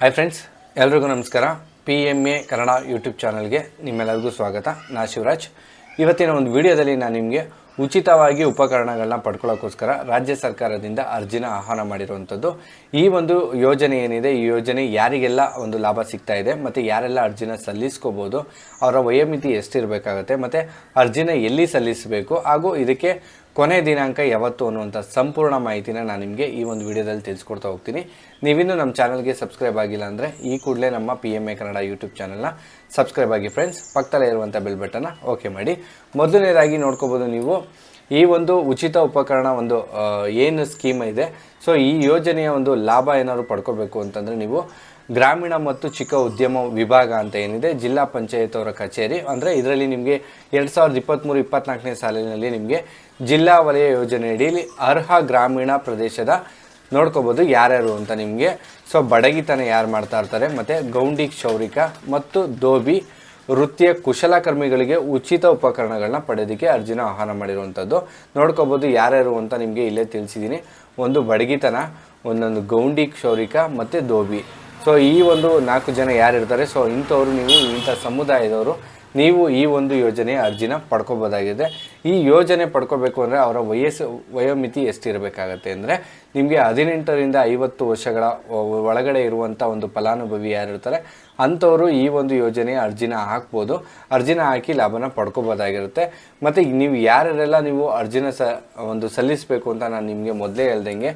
Hi friends ಎಲ್ರಿಗೂ ನಮಸ್ಕಾರ. P M A Kannada YouTube ಚಾನಲ್ಗೆ ನಿಮ್ಮೆಲ್ಲರಿಗೂ ಸ್ವಾಗತ. ನಾ ಶಿವರಾಜ್. ಇವತ್ತಿನ ಒಂದು ವಿಡಿಯೋದಲ್ಲಿ ನಾನು ನಿಮಗೆ ಉಚಿತವಾಗಿ ಉಪಕರಣಗಳನ್ನ ಪಡ್ಕೊಳ್ಳೋಕ್ಕೋಸ್ಕರ ರಾಜ್ಯ ಸರ್ಕಾರದಿಂದ ಅರ್ಜಿನ ಆಹ್ವಾನ ಮಾಡಿರುವಂಥದ್ದು. ಈ ಒಂದು ಯೋಜನೆ ಏನಿದೆ, ಈ ಯೋಜನೆ ಯಾರಿಗೆಲ್ಲ ಒಂದು ಲಾಭ ಸಿಗ್ತಾ ಇದೆ, ಮತ್ತು ಯಾರೆಲ್ಲ ಅರ್ಜಿನ ಸಲ್ಲಿಸ್ಕೋಬೋದು, ಅವರ ವಯೋಮಿತಿ ಎಷ್ಟಿರಬೇಕಾಗತ್ತೆ, ಮತ್ತು ಅರ್ಜಿನ ಎಲ್ಲಿ ಸಲ್ಲಿಸಬೇಕು, ಹಾಗೂ ಇದಕ್ಕೆ ಕೊನೆ ದಿನಾಂಕ ಯಾವತ್ತು ಅನ್ನುವಂಥ ಸಂಪೂರ್ಣ ಮಾಹಿತಿನ ನಾನು ನಿಮಗೆ ಈ ಒಂದು ವಿಡಿಯೋದಲ್ಲಿ ತಿಳಿಸ್ಕೊಡ್ತಾ ಹೋಗ್ತೀನಿ. ನೀವಿನ್ನೂ ನಮ್ಮ ಚಾನಲ್ಗೆ ಸಬ್ಸ್ಕ್ರೈಬ್ ಆಗಿಲ್ಲ ಅಂದರೆ ಈ ಕೂಡಲೇ ನಮ್ಮ P M A Kannada YouTube ಚಾನಲ್ನ ಸಬ್ಸ್ಕ್ರೈಬ್ ಆಗಿ ಫ್ರೆಂಡ್ಸ್ ಪಕ್ಕದಲ್ಲೇ ಇರುವಂಥ ಬೆಲ್ ಬಟನ್ನ ಓಕೆ ಮಾಡಿ. ಮೊದಲನೇದಾಗಿ ನೋಡ್ಕೋಬೋದು ನೀವು ಈ ಒಂದು ಉಚಿತ ಉಪಕರಣ ಒಂದು ಏನು ಸ್ಕೀಮ್ ಇದೆ. ಸೊ ಈ ಯೋಜನೆಯ ಒಂದು ಲಾಭ ಏನಾದ್ರು ಪಡ್ಕೋಬೇಕು ಅಂತಂದರೆ ನೀವು ಗ್ರಾಮೀಣ ಮತ್ತು ಚಿಕ್ಕ ಉದ್ಯಮ ವಿಭಾಗ ಅಂತ ಏನಿದೆ, ಜಿಲ್ಲಾ ಪಂಚಾಯತ್ ಅವರ ಕಚೇರಿ. ಅಂದರೆ ಇದರಲ್ಲಿ ನಿಮಗೆ ಎರಡು ಸಾವಿರದ ಇಪ್ಪತ್ತ್ಮೂರು ಇಪ್ಪತ್ನಾಲ್ಕನೇ ಸಾಲಿನಲ್ಲಿ ನಿಮಗೆ ಜಿಲ್ಲಾ ವಲಯ ಯೋಜನೆ ಅಡಿಯಲ್ಲಿ ಅರ್ಹ ಗ್ರಾಮೀಣ ಪ್ರದೇಶದ ನೋಡ್ಕೋಬೋದು ಯಾರ್ಯಾರು ಅಂತ ನಿಮಗೆ. ಸೊ ಬಡಗಿತನ ಯಾರು ಮಾಡ್ತಾ ಇರ್ತಾರೆ, ಮತ್ತು ಗೌಂಡಿ, ಕ್ಷೌರಿಕ ಮತ್ತು ದೋಬಿ ವೃತ್ತಿಯ ಕುಶಲಕರ್ಮಿಗಳಿಗೆ ಉಚಿತ ಉಪಕರಣಗಳನ್ನ ಪಡೆಯೋದಕ್ಕೆ ಅರ್ಜಿನ ಆಹ್ವಾನ ಮಾಡಿರುವಂಥದ್ದು ನೋಡ್ಕೋಬೋದು ಯಾರ್ಯಾರು ಅಂತ ನಿಮಗೆ ಇಲ್ಲೇ ತಿಳಿಸಿದ್ದೀನಿ ಒಂದು ಬಡಗಿತನ, ಒಂದೊಂದು ಗೌಂಡಿ, ಕ್ಷೌರಿಕ ಮತ್ತು ದೋಬಿ. ಸೊ ಈ ಒಂದು ನಾಲ್ಕು ಜನ ಯಾರಿರ್ತಾರೆ? ಸೊ ಇಂಥವ್ರು ನೀವು, ಇಂಥ ಸಮುದಾಯದವರು ನೀವು ಈ ಒಂದು ಯೋಜನೆಯ ಅರ್ಜಿನ ಪಡ್ಕೋಬೋದಾಗಿದೆ. ಈ ಯೋಜನೆ ಪಡ್ಕೋಬೇಕು ಅಂದರೆ ಅವರ ವಯಸ್ಸು, ವಯೋಮಿತಿ ಎಷ್ಟಿರಬೇಕಾಗತ್ತೆ ಅಂದರೆ ನಿಮಗೆ ಹದಿನೆಂಟರಿಂದ ಐವತ್ತು ವರ್ಷಗಳ ಒಳಗಡೆ ಇರುವಂಥ ಒಂದು ಫಲಾನುಭವಿ ಯಾರಿರ್ತಾರೆ ಅಂಥವರು ಈ ಒಂದು ಯೋಜನೆಯ ಅರ್ಜಿನ ಹಾಕ್ಬೋದು. ಅರ್ಜಿನ ಹಾಕಿ ಲಾಭನ ಪಡ್ಕೋಬೋದಾಗಿರುತ್ತೆ. ಮತ್ತು ನೀವು ಯಾರ್ಯಾರೆಲ್ಲ ನೀವು ಅರ್ಜಿನ ಸ, ಒಂದು ಸಲ್ಲಿಸಬೇಕು ಅಂತ ನಾನು ನಿಮಗೆ ಮೊದಲೇ ಹೇಳ್ದಂಗೆ,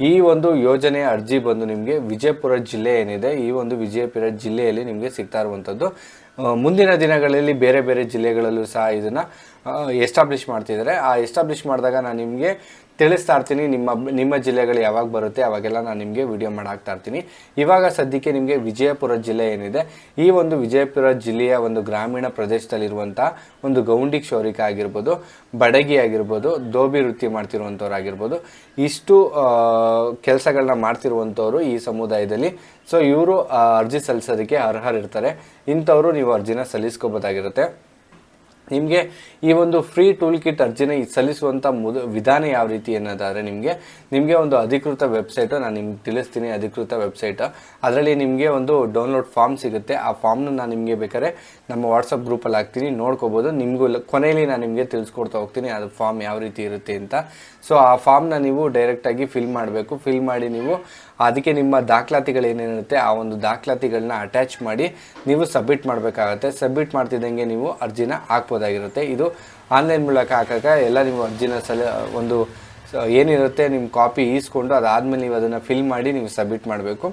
ಈ ಒಂದು ಯೋಜನೆಯ ಅರ್ಜಿ ಬಂದು ನಿಮಗೆ ವಿಜಯಪುರ ಜಿಲ್ಲೆ ಏನಿದೆ, ಈ ಒಂದು ವಿಜಯಪುರ ಜಿಲ್ಲೆಯಲ್ಲಿ ನಿಮಗೆ ಸಿಗ್ತಾ ಇರುವಂಥದ್ದು. ಮುಂದಿನ ದಿನಗಳಲ್ಲಿ ಬೇರೆ ಬೇರೆ ಜಿಲ್ಲೆಗಳಲ್ಲೂ ಸಹ ಇದನ್ನು ಎಸ್ಟಾಬ್ಲಿಷ್ ಮಾಡ್ತಿದ್ದಾರೆ ಆ ಎಸ್ಟಾಬ್ಲಿಷ್ ಮಾಡಿದಾಗ ನಾನು ನಿಮಗೆ ತಿಳಿಸ್ತಾ ಇರ್ತೀನಿ. ನಿಮ್ಮ ನಿಮ್ಮ ಜಿಲ್ಲೆಗಳು ಯಾವಾಗ ಬರುತ್ತೆ, ಅವಾಗೆಲ್ಲ ನಾನು ನಿಮಗೆ ವಿಡಿಯೋ ಮಾಡಾಕ್ತಾ ಇರ್ತೀನಿ. ಇವಾಗ ಸದ್ಯಕ್ಕೆ ನಿಮಗೆ ವಿಜಯಪುರ ಜಿಲ್ಲೆ ಏನಿದೆ, ಈ ಒಂದು ವಿಜಯಪುರ ಜಿಲ್ಲೆಯ ಒಂದು ಗ್ರಾಮೀಣ ಪ್ರದೇಶದಲ್ಲಿರುವಂಥ ಒಂದು ಗೌಂಡಿ ಕ್ಷೌರಿಕ ಆಗಿರ್ಬೋದು, ಬಡಗಿ ಆಗಿರ್ಬೋದು, ದೋಬಿ ವೃತ್ತಿ ಮಾಡ್ತಿರುವಂಥವ್ರು ಆಗಿರ್ಬೋದು ಇಷ್ಟು ಕೆಲಸಗಳನ್ನ ಮಾಡ್ತಿರುವಂಥವ್ರು ಈ ಸಮುದಾಯದಲ್ಲಿ. ಸೊ ಇವರು ಅರ್ಜಿ ಸಲ್ಲಿಸೋದಕ್ಕೆ ಅರ್ಹರಿರ್ತಾರೆ. ಇಂಥವರು ನೀವು ಅರ್ಜಿನ ಸಲ್ಲಿಸ್ಕೋಬೋದಾಗಿರುತ್ತೆ. ನಿಮಗೆ ಈ ಒಂದು ಫ್ರೀ ಟೂಲ್ ಕಿಟ್ ಅರ್ಜಿನ ಸಲ್ಲಿಸುವಂಥ ಮುದ, ವಿಧಾನ ಯಾವ ರೀತಿ ಅನ್ನೋದಾದರೆ ನಿಮಗೆ ನಿಮಗೆ ಒಂದು ಅಧಿಕೃತ ವೆಬ್ಸೈಟು ನಾನು ನಿಮ್ಗೆ ತಿಳಿಸ್ತೀನಿ ಅಧಿಕೃತ ವೆಬ್ಸೈಟ್ ಅದರಲ್ಲಿ ನಿಮಗೆ ಒಂದು ಡೌನ್ಲೋಡ್ ಫಾರ್ಮ್ ಸಿಗುತ್ತೆ. ಆ ಫಾರ್ಮ್ನ ನಾನು ನಿಮಗೆ ಬೇಕಾದ್ರೆ ನಮ್ಮ ವಾಟ್ಸಪ್ ಗ್ರೂಪಲ್ಲಿ ಹಾಕ್ತೀನಿ, ನೋಡ್ಕೋಬೋದು. ನಿಮಗೂ ಕೊನೆಯಲ್ಲಿ ನಾನು ನಿಮಗೆ ತಿಳಿಸ್ಕೊಡ್ತಾ ಹೋಗ್ತೀನಿ, ಅದು ಫಾರ್ಮ್ ಯಾವ ರೀತಿ ಇರುತ್ತೆ ಅಂತ. ಸೊ ಆ ಫಾರ್ಮ್ನ ನೀವು ಡೈರೆಕ್ಟಾಗಿ ಫಿಲ್ ಮಾಡಬೇಕು. ಫಿಲ್ ಮಾಡಿ ನೀವು, ಅದಕ್ಕೆ ನಿಮ್ಮ ದಾಖಲಾತಿಗಳು ಏನೇನಿರುತ್ತೆ, ಆ ಒಂದು ದಾಖಲಾತಿಗಳನ್ನ ಅಟ್ಯಾಚ್ ಮಾಡಿ ನೀವು ಸಬ್ಮಿಟ್ ಮಾಡಬೇಕಾಗತ್ತೆ. ಸಬ್ಮಿಟ್ ಮಾಡ್ತಿದ್ದಂಗೆ ನೀವು ಅರ್ಜಿನ ಹಾಕ್ಬೋದಾಗಿರುತ್ತೆ. ಇದು ಆನ್ಲೈನ್ ಮೂಲಕ ಹಾಕಾಗ ಎಲ್ಲ ನೀವು ಅರ್ಜಿನ ಸಲ, ಒಂದು ಏನಿರುತ್ತೆ ನಿಮ್ಮ ಕಾಪಿ ಈಸ್ಕೊಂಡು ಅದಾದಮೇಲೆ ನೀವು ಅದನ್ನು ಫಿಲ್ ಮಾಡಿ ನೀವು ಸಬ್ಮಿಟ್ ಮಾಡಬೇಕು.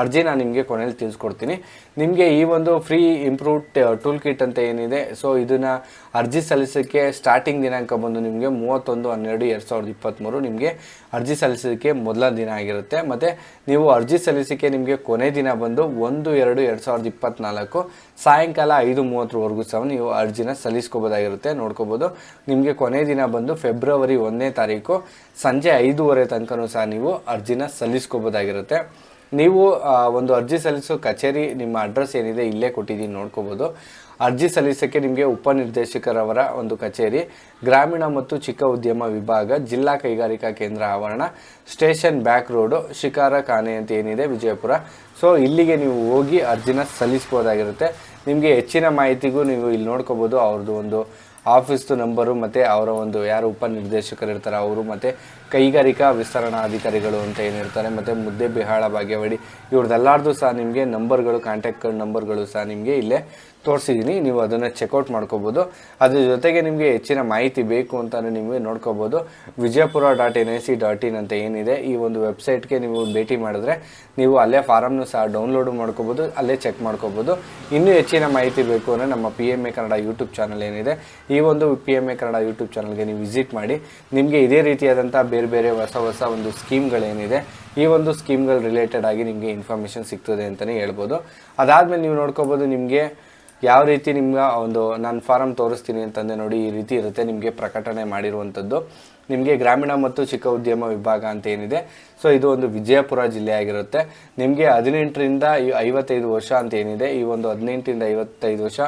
ಅರ್ಜಿ ನಾನು ನಿಮಗೆ ಕೊನೆಯಲ್ಲಿ ತಿಳಿಸ್ಕೊಡ್ತೀನಿ. ನಿಮಗೆ ಈ ಒಂದು ಫ್ರೀ ಇಂಪ್ರೂವ್ ಟೂಲ್ ಕಿಟ್ ಅಂತ ಏನಿದೆ ಸೊ ಇದನ್ನು ಅರ್ಜಿ ಸಲ್ಲಿಸೋಕ್ಕೆ ಸ್ಟಾರ್ಟಿಂಗ್ ದಿನಾಂಕ ಬಂದು ನಿಮಗೆ ಮೂವತ್ತೊಂದು ಹನ್ನೆರಡು ಎರಡು ಸಾವಿರದ ಇಪ್ಪತ್ತ್ಮೂರು ನಿಮಗೆ ಅರ್ಜಿ ಸಲ್ಲಿಸೋದಕ್ಕೆ ಮೊದಲ ದಿನ ಆಗಿರುತ್ತೆ. ಮತ್ತು ನೀವು ಅರ್ಜಿ ಸಲ್ಲಿಸೋಕ್ಕೆ ನಿಮಗೆ ಕೊನೆ ದಿನ ಬಂದು ಒಂದು ಎರಡು ಎರಡು ಸಾವಿರದ ಇಪ್ಪತ್ತ್ನಾಲ್ಕು ಸಾಯಂಕಾಲ ಐದು ಮೂವತ್ತರವರೆಗೂ ಸಹ ನೀವು ಅರ್ಜಿನ ಸಲ್ಲಿಸ್ಕೋಬೋದಾಗಿರುತ್ತೆ. ನೋಡ್ಕೋಬೋದು. ನಿಮಗೆ ಕೊನೆ ದಿನ ಬಂದು ಫೆಬ್ರವರಿ ಒಂದನೇ ತಾರೀಕು ಸಂಜೆ ಐದೂವರೆ ತನಕನೂ ಸಹ ನೀವು ಅರ್ಜಿನ ಸಲ್ಲಿಸ್ಕೋಬೋದಾಗಿರುತ್ತೆ. ನೀವು ಒಂದು ಅರ್ಜಿ ಸಲ್ಲಿಸೋ ಕಚೇರಿ ನಿಮ್ಮ ಅಡ್ರೆಸ್ ಏನಿದೆ ಇಲ್ಲೇ ಕೊಟ್ಟಿದ್ದೀನಿ, ನೋಡ್ಕೋಬೋದು. ಅರ್ಜಿ ಸಲ್ಲಿಸೋಕ್ಕೆ ನಿಮಗೆ ಉಪನಿರ್ದೇಶಕರವರ ಒಂದು ಕಚೇರಿ, ಗ್ರಾಮೀಣ ಮತ್ತು ಚಿಕ್ಕ ಉದ್ಯಮ ವಿಭಾಗ, ಜಿಲ್ಲಾ ಕೈಗಾರಿಕಾ ಕೇಂದ್ರ ಆವರಣ, ಸ್ಟೇಷನ್ ಬ್ಯಾಕ್ ರೋಡು ಶಿಕಾರ ಖಾನೆ ಅಂತ ಏನಿದೆ ವಿಜಯಪುರ. ಸೊ, ಇಲ್ಲಿಗೆ ನೀವು ಹೋಗಿ ಅರ್ಜಿನ ಸಲ್ಲಿಸ್ಬೋದಾಗಿರುತ್ತೆ. ನಿಮಗೆ ಹೆಚ್ಚಿನ ಮಾಹಿತಿಗೂ ನೀವು ಇಲ್ಲಿ ನೋಡ್ಕೋಬೋದು, ಅವ್ರದ್ದು ಒಂದು ಆಫೀಸ್ದು ನಂಬರು ಮತ್ತು ಅವರ ಒಂದು ಯಾರು ಉಪನಿರ್ದೇಶಕರು ಇರ್ತಾರೆ ಅವರು ಮತ್ತು ಕೈಗಾರಿಕಾ ವಿಸ್ತರಣಾ ಅಧಿಕಾರಿಗಳು ಅಂತ ಏನಿರ್ತಾರೆ, ಮತ್ತು ಮುದ್ದೆ ಬಿಹಾಳ ಭಾಗ್ಯವಾಡಿ ಇವ್ರದ್ದೆಲ್ಲಾರ್ದು ಸಹ ನಿಮಗೆ ನಂಬರ್ಗಳು ಕಾಂಟ್ಯಾಕ್ಟ್ ನಂಬರ್ಗಳು ಸಹ ನಿಮಗೆ ಇಲ್ಲೇ ತೋರಿಸಿದ್ದೀನಿ ನೀವು ಅದನ್ನು ಚೆಕ್ಔಟ್ ಮಾಡ್ಕೋಬೋದು. ಅದ್ರ ಜೊತೆಗೆ ನಿಮಗೆ ಹೆಚ್ಚಿನ ಮಾಹಿತಿ ಬೇಕು ಅಂತಲೇ ನಿಮಗೆ ನೋಡ್ಕೋಬೋದು. Vijayapura dot N I C dot in ಅಂತ ಏನಿದೆ, ಈ ಒಂದು ವೆಬ್ಸೈಟ್ಗೆ ನೀವು ಭೇಟಿ ಮಾಡಿದ್ರೆ ನೀವು ಅಲ್ಲೇ ಫಾರಮ್ನು ಸಹ ಡೌನ್ಲೋಡ್ ಮಾಡ್ಕೋಬೋದು, ಅಲ್ಲೇ ಚೆಕ್ ಮಾಡ್ಕೋಬೋದು. ಇನ್ನೂ ಹೆಚ್ಚಿನ ಮಾಹಿತಿ ಬೇಕು ಅಂದರೆ ನಮ್ಮ P M A Kannada YouTube channel ಏನಿದೆ, ಈ ಒಂದು P M A Kannada YouTube ಚಾನಲ್ಗೆ ನೀವು ವಿಸಿಟ್ ಮಾಡಿ. ನಿಮಗೆ ಇದೇ ರೀತಿಯಾದಂಥ ಬೇರೆ ಬೇರೆ ಹೊಸ ಹೊಸ ಒಂದು ಸ್ಕೀಮ್ಗಳೇನಿದೆ, ಈ ಒಂದು ಸ್ಕೀಮ್ಗಳು ರಿಲೇಟೆಡ್ ಆಗಿ ನಿಮಗೆ ಇನ್ಫಾರ್ಮೇಷನ್ ಸಿಗ್ತದೆ ಅಂತಲೇ ಹೇಳ್ಬೋದು. ಅದಾದಮೇಲೆ ನೀವು ನೋಡ್ಕೋಬೋದು ನಿಮಗೆ ಯಾವ ರೀತಿ ನಿಮ್ಗೆ ಒಂದು ನಾನು ಫಾರಮ್ ತೋರಿಸ್ತೀನಿ ಅಂತಂದರೆ ನೋಡಿ ಈ ರೀತಿ ಇರುತ್ತೆ ನಿಮಗೆ ಪ್ರಕಟಣೆ ಮಾಡಿರುವಂಥದ್ದು. ನಿಮಗೆ ಗ್ರಾಮೀಣ ಮತ್ತು ಚಿಕ್ಕ ಉದ್ಯಮ ವಿಭಾಗ ಅಂತ ಏನಿದೆ, ಸೊ ಇದು ಒಂದು ವಿಜಯಪುರ ಜಿಲ್ಲೆ ಆಗಿರುತ್ತೆ. ನಿಮಗೆ ಹದಿನೆಂಟರಿಂದ ಐವತ್ತೈದು ವರ್ಷ ಅಂತ ಏನಿದೆ, ಈ ಒಂದು ಹದಿನೆಂಟರಿಂದ ಐವತ್ತೈದು ವರ್ಷ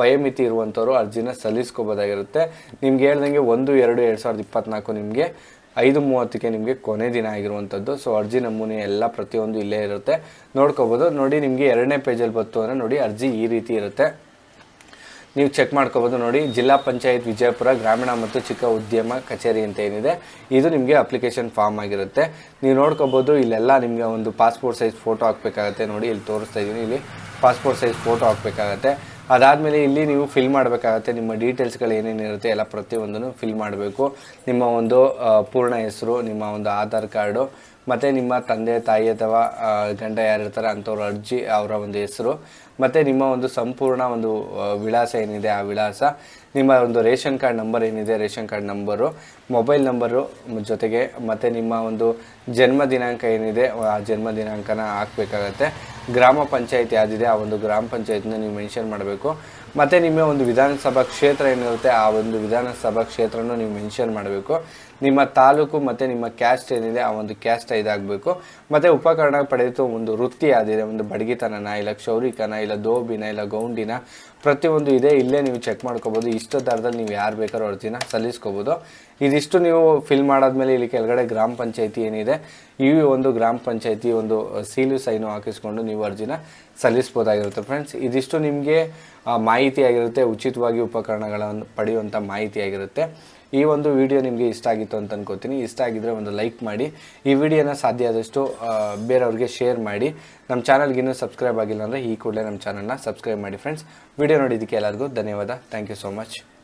ವಯೋಮಿತಿ ಇರುವಂಥವ್ರು ಅರ್ಜಿನ ಸಲ್ಲಿಸ್ಕೋಬೋದಾಗಿರುತ್ತೆ. ನಿಮ್ಗೆ ಹೇಳ್ದಂಗೆ ಒಂದು, ಎರಡು ಎರಡು ಸಾವಿರದ ಇಪ್ಪತ್ತ್ನಾಲ್ಕು ನಿಮಗೆ ಐದು ಮೂವತ್ತಕ್ಕೆ ನಿಮಗೆ ಕೊನೆ ದಿನ ಆಗಿರುವಂಥದ್ದು. ಸೊ ಅರ್ಜಿ ನಮೂನೆ ಎಲ್ಲ ಪ್ರತಿಯೊಂದು ಇಲ್ಲೇ ಇರುತ್ತೆ. ನೋಡ್ಕೋಬೋದು. ನೋಡಿ, ನಿಮಗೆ ಎರಡನೇ ಪೇಜಲ್ಲಿ ಬಂತು ಅಂದರೆ ನೋಡಿ, ಅರ್ಜಿ ಈ ರೀತಿ ಇರುತ್ತೆ. ನೀವು ಚೆಕ್ ಮಾಡ್ಕೋಬೋದು. ನೋಡಿ, ಜಿಲ್ಲಾ ಪಂಚಾಯತ್ ವಿಜಯಪುರ ಗ್ರಾಮೀಣ ಮತ್ತು ಚಿಕ್ಕ ಉದ್ಯಮ ಕಚೇರಿ ಅಂತ ಏನಿದೆ. ಇದು ನಿಮಗೆ ಅಪ್ಲಿಕೇಶನ್ ಫಾರ್ಮ್ ಆಗಿರುತ್ತೆ. ನೀವು ನೋಡ್ಕೋಬೋದು, ಇಲ್ಲೆಲ್ಲ ನಿಮಗೆ ಒಂದು ಪಾಸ್ಪೋರ್ಟ್ ಸೈಜ್ ಫೋಟೋ ಹಾಕಬೇಕಾಗತ್ತೆ. ನೋಡಿ, ಇಲ್ಲಿ ತೋರಿಸ್ತಾ ಇದ್ದೀನಿ ಇಲ್ಲಿ ಪಾಸ್ಪೋರ್ಟ್ ಸೈಜ್ ಫೋಟೋ ಹಾಕಬೇಕಾಗತ್ತೆ. ಅದಾದಮೇಲೆ ಇಲ್ಲಿ ನೀವು ಫಿಲ್ ಮಾಡಬೇಕಾಗತ್ತೆ. ನಿಮ್ಮ ಡೀಟೇಲ್ಸ್ಗಳು ಏನೇನಿರುತ್ತೆ ಎಲ್ಲ ಪ್ರತಿಯೊಂದನ್ನು ಫಿಲ್ ಮಾಡಬೇಕು. ನಿಮ್ಮ ಒಂದು ಪೂರ್ಣ ಹೆಸರು, ನಿಮ್ಮ ಒಂದು ಆಧಾರ್ ಕಾರ್ಡು, ಮತ್ತು ನಿಮ್ಮ ತಂದೆ, ತಾಯಿ ಅಥವಾ ಗಂಡ ಯಾರಿರ್ತಾರೆ ಅಂಥವ್ರ ಅರ್ಜಿ, ಅವರ ಒಂದು ಹೆಸರು, ಮತ್ತು ನಿಮ್ಮ ಒಂದು ಸಂಪೂರ್ಣ ಒಂದು ವಿಳಾಸ ಏನಿದೆ ಆ ವಿಳಾಸ, ನಿಮ್ಮ ಒಂದು ರೇಷನ್ ಕಾರ್ಡ್ ನಂಬರ್ ಏನಿದೆ ration card number, mobile number ಜೊತೆಗೆ, ಮತ್ತು ನಿಮ್ಮ ಒಂದು ಜನ್ಮ ದಿನಾಂಕ ಏನಿದೆ ಆ ಜನ್ಮ ದಿನಾಂಕನ ಹಾಕಬೇಕಾಗತ್ತೆ. ಗ್ರಾಮ ಪಂಚಾಯತ್ ಯಾವುದಿದೆ ಆ ಒಂದು ಗ್ರಾಮ ಪಂಚಾಯತ್ನ ನೀವು ಮೆನ್ಷನ್ ಮಾಡಬೇಕು. ಮತ್ತು ನಿಮ್ಮ ಒಂದು ವಿಧಾನಸಭಾ ಕ್ಷೇತ್ರ ಏನಿರುತ್ತೆ, ಆ ಒಂದು ವಿಧಾನಸಭಾ ಕ್ಷೇತ್ರನೂ ನೀವು ಮೆನ್ಷನ್ ಮಾಡಬೇಕು. ನಿಮ್ಮ ತಾಲೂಕು ಮತ್ತು ನಿಮ್ಮ ಕ್ಯಾಸ್ಟ್ ಏನಿದೆ, ಆ ಒಂದು ಕ್ಯಾಸ್ಟ್ ಇದಾಗಬೇಕು. ಮತ್ತು ಉಪಕರಣ ಪಡೆಯಿತು ಒಂದು ವೃತ್ತಿ ಆದಿದೆ ಒಂದು ಬಡಗಿತನನ, ಇಲ್ಲ ಕ್ಷೌರಿಕನ, ಇಲ್ಲ ದೋಬಿನ, ಇಲ್ಲ ಗೌಂಡಿನ, ಪ್ರತಿಯೊಂದು ಇದೆ. ಇಲ್ಲೇ ನೀವು ಚೆಕ್ ಮಾಡ್ಕೋಬೋದು. ಇಷ್ಟು ದರದಲ್ಲಿ ನೀವು ಯಾರು ಬೇಕಾದ್ರೂ ಅರ್ಜಿನ ಸಲ್ಲಿಸ್ಕೋಬೋದು. ಇದಿಷ್ಟು ನೀವು ಫಿಲ್ ಮಾಡಾದ್ಮೇಲೆ ಇಲ್ಲಿ ಕೆಳಗಡೆ ಗ್ರಾಮ ಪಂಚಾಯಿತಿ ಏನಿದೆ, ಈ ಒಂದು ಗ್ರಾಮ ಪಂಚಾಯಿತಿ ಒಂದು ಸೀಲು ಸೈನು ಹಾಕಿಸ್ಕೊಂಡು ನೀವು ಅರ್ಜಿನ ಸಲ್ಲಿಸ್ಬೋದಾಗಿರುತ್ತೆ. ಫ್ರೆಂಡ್ಸ್ ಇದಿಷ್ಟು ನಿಮಗೆ ಮಾಹಿತಿ ಆಗಿರುತ್ತೆ ಉಚಿತವಾಗಿ ಉಪಕರಣಗಳನ್ನು ಪಡೆಯುವಂಥ ಮಾಹಿತಿ ಆಗಿರುತ್ತೆ ಈ ಒಂದು ವಿಡಿಯೋ ನಿಮಗೆ ಇಷ್ಟ ಆಗಿತ್ತು ಅಂತ ಅನ್ಕೋತೀನಿ. ಇಷ್ಟ ಆಗಿದ್ರೆ ಒಂದು ಲೈಕ್ ಮಾಡಿ. ಈ ವಿಡಿಯೋನ ಸಾಧ್ಯ ಆದಷ್ಟು ಬೇರೆಯವ್ರಿಗೆ ಶೇರ್ ಮಾಡಿ. ನಮ್ಮ ಚಾನಲ್ಗೆ ಇನ್ನೂ ಸಬ್ಸ್ಕ್ರೈಬ್ ಆಗಿಲ್ಲ ಅಂದರೆ ಈ ಕೂಡಲೇ ನಮ್ಮ ಚಾನಲ್ನ ಸಬ್ಸ್ಕ್ರೈಬ್ ಮಾಡಿ ಫ್ರೆಂಡ್ಸ್ ವಿಡಿಯೋ ನೋಡಿದ್ದಕ್ಕೆ ಎಲ್ಲರಿಗೂ ಧನ್ಯವಾದ. Thank you so much